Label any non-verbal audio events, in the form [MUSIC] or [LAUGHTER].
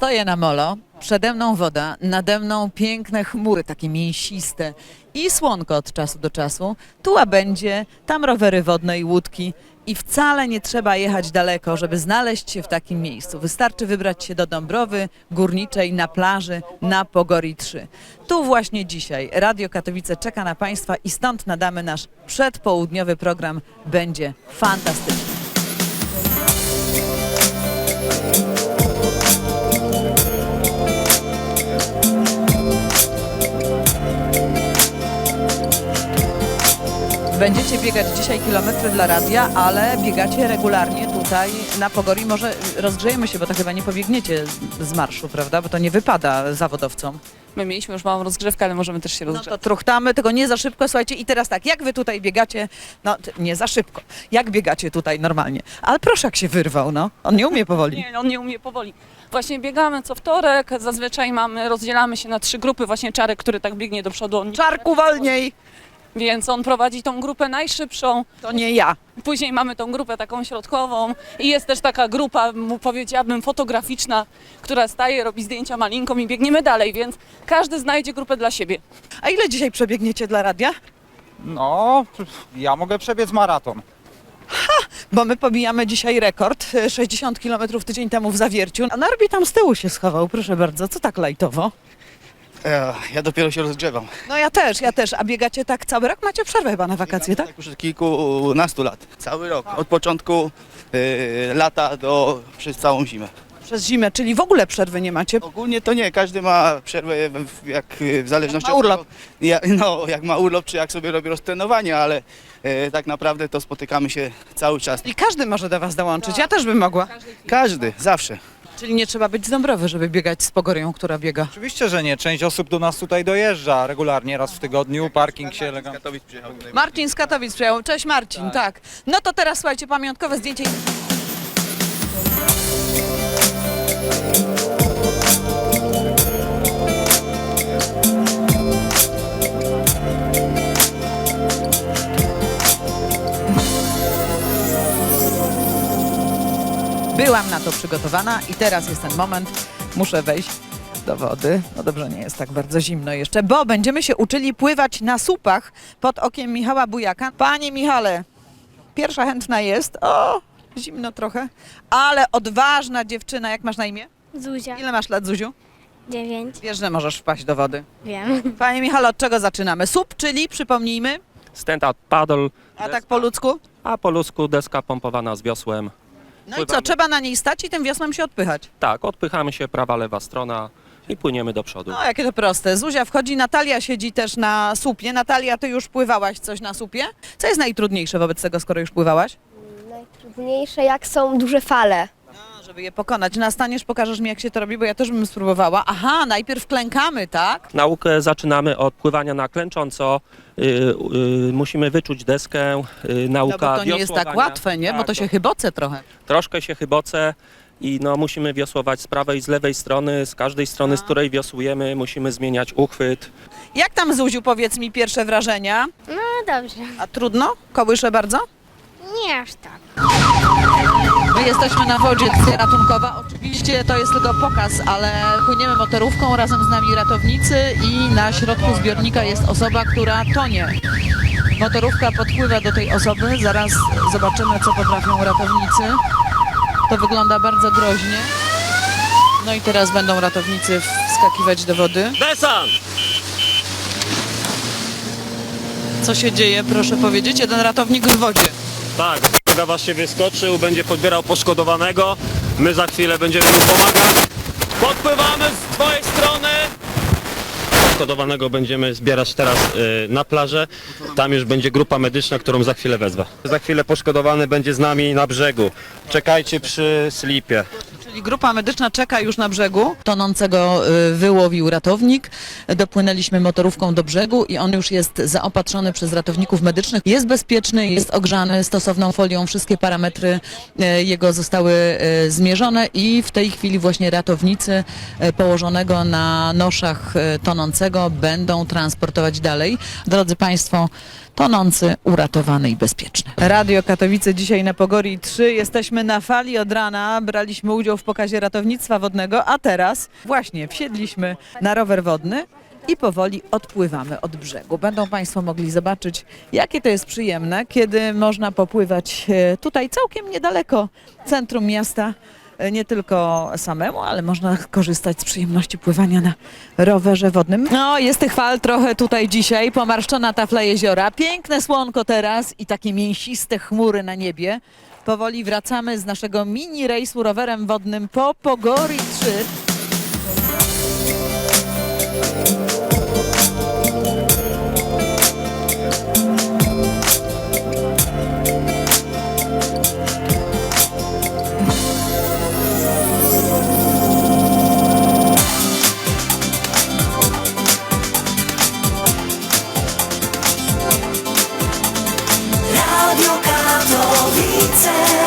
Stoję na molo, przede mną woda, nade mną piękne chmury, takie mięsiste i słonko od czasu do czasu. Tu łabędzie, tam rowery wodne i łódki. I wcale nie trzeba jechać daleko, żeby znaleźć się w takim miejscu. Wystarczy wybrać się do Dąbrowy Górniczej na plaży na Pogori 3. Tu właśnie dzisiaj Radio Katowice czeka na Państwa i stąd nadamy nasz przedpołudniowy program. Będzie fantastyczny. Będziecie biegać dzisiaj kilometry dla radia, ale biegacie regularnie tutaj na Pogori. Może rozgrzejemy się, bo to chyba nie pobiegniecie z- z marszu, prawda? Bo to nie wypada zawodowcom. My mieliśmy już małą rozgrzewkę, ale możemy też się No rozgrzać. to truchtamy, tylko nie za szybko. Słuchajcie, i teraz tak, jak wy tutaj biegacie, no t- nie za szybko, jak biegacie tutaj normalnie. Ale proszę, jak się wyrwał, no. On nie umie powoli. [LAUGHS] Nie, on nie umie powoli. Właśnie biegamy co wtorek, zazwyczaj mamy, rozdzielamy się na trzy grupy, właśnie Czarek, który tak biegnie do przodu, on, Czarku wolniej! Więc on prowadzi tą grupę najszybszą, To nie ja. później mamy tą grupę taką środkową i jest też taka grupa, mu powiedziałabym, fotograficzna, która staje, robi zdjęcia malinką i biegniemy dalej, więc każdy znajdzie grupę dla siebie. A ile dzisiaj przebiegniecie dla radia? No, ja mogę przebiec maraton. Bo my pobijamy dzisiaj rekord, e, 60 km tydzień temu w Zawierciu. A Norbi tam z tyłu się schował, proszę bardzo. Co tak lajtowo? E, Ja dopiero się rozgrzewam. No ja też, ja też. A biegacie tak cały rok? Macie przerwę chyba na wakacje, tak? Tak już od kilkunastu lat. Cały rok. Od początku e, lata do przez całą zimę. Przez zimę, czyli w ogóle przerwy nie macie. Ogólnie to nie, każdy ma przerwę w, jak, e, w zależności ma urlop. od tego, ja, no, jak ma urlop, czy jak sobie robi roztrenowanie, ale e, tak naprawdę to spotykamy się cały czas. I każdy może do was dołączyć. Ja też bym mogła. Każdy, zawsze. Czyli nie trzeba być z Dąbrowy, żeby biegać z Pogorią, która biega. Oczywiście, że nie. Część osób do nas tutaj dojeżdża regularnie, raz w tygodniu. Parking się lega. Katowic przyjechał. Marcin z Katowic przyjechał. Cześć Marcin, tak. No to teraz słuchajcie, pamiątkowe zdjęcie. Byłam na to przygotowana i teraz jest ten moment. Muszę wejść do wody. No dobrze, nie jest tak bardzo zimno jeszcze, bo będziemy się uczyli pływać na słupach pod okiem Michała Bujaka. Panie Michale, pierwsza chętna jest. O, zimno trochę, ale odważna dziewczyna. Jak masz na imię? Zuzia, Ile masz lat, Zuziu? 9, Wiesz, że możesz wpaść do wody. wiem. Panie Michale, od czego zaczynamy? Słup, czyli przypomnijmy, stand-up paddle, a tak po ludzku. a po ludzku deska pompowana z wiosłem. No i co, Pływamy. trzeba na niej stać i tym wiosłem się odpychać. Tak, odpychamy się prawa, lewa strona i płyniemy do przodu. No, jakie to proste. Zuzia wchodzi, Natalia siedzi też na słupie. Natalia, ty już pływałaś coś na słupie? Co jest najtrudniejsze wobec tego, skoro już pływałaś? Najtrudniejsze jak są duże fale. Żeby je pokonać. Nastaniesz, pokażesz mi, jak się to robi, bo ja też bym spróbowała. Aha, najpierw klękamy, tak? Naukę zaczynamy od pływania na klęcząco. Y, y, musimy wyczuć deskę. Y, No nauka bo to nie jest tak wiosłowania. łatwe, nie? Bo Tak, to się chyboce trochę. Troszkę się chyboce i no, musimy wiosłować z prawej i z lewej strony, z każdej strony, z której wiosłujemy, musimy zmieniać uchwyt. Jak tam, Zuziu, powiedz mi pierwsze wrażenia? No dobrze. A trudno? Kołysze bardzo? Nie aż tak. My jesteśmy na wodzie ratunkowa. Oczywiście to jest tylko pokaz, ale płyniemy motorówką, razem z nami ratownicy i na środku zbiornika jest osoba, która tonie. Motorówka podpływa do tej osoby, zaraz zobaczymy, co potrafią ratownicy. To wygląda bardzo groźnie. No i teraz będą ratownicy wskakiwać do wody. Desant! Co się dzieje, proszę powiedzieć? Jeden ratownik w wodzie. Tak, kolega właśnie wyskoczył, będzie podbierał poszkodowanego. My za chwilę będziemy mu pomagać. Podpływamy z twojej strony. Poszkodowanego będziemy zbierać teraz y, na plażę. Tam już będzie grupa medyczna, którą za chwilę wezwę. Za chwilę poszkodowany będzie z nami na brzegu. Czekajcie przy slipie. Czyli grupa medyczna czeka już na brzegu. Tonącego y, wyłowił ratownik. Dopłynęliśmy motorówką do brzegu i on już jest zaopatrzony przez ratowników medycznych. Jest bezpieczny, jest ogrzany stosowną folią. Wszystkie parametry y, jego zostały y, zmierzone i w tej chwili właśnie ratownicy y, położonego na noszach y, tonącego będą transportować dalej. Drodzy Państwo, tonący, uratowany i bezpieczny. Radio Katowice dzisiaj na Pogori 3. Jesteśmy na fali od rana. Braliśmy udział w w pokazie ratownictwa wodnego, a teraz właśnie wsiedliśmy na rower wodny i powoli odpływamy od brzegu. Będą Państwo mogli zobaczyć, jakie to jest przyjemne, kiedy można popływać e, tutaj całkiem niedaleko centrum miasta. E, Nie tylko samemu, ale można korzystać z przyjemności pływania na rowerze wodnym. No, jest tych fal trochę tutaj dzisiaj, pomarszczona tafla jeziora, piękne słonko teraz i takie mięsiste chmury na niebie. Powoli wracamy z naszego mini rejsu rowerem wodnym po Pogori 3. Radio Katowice pretend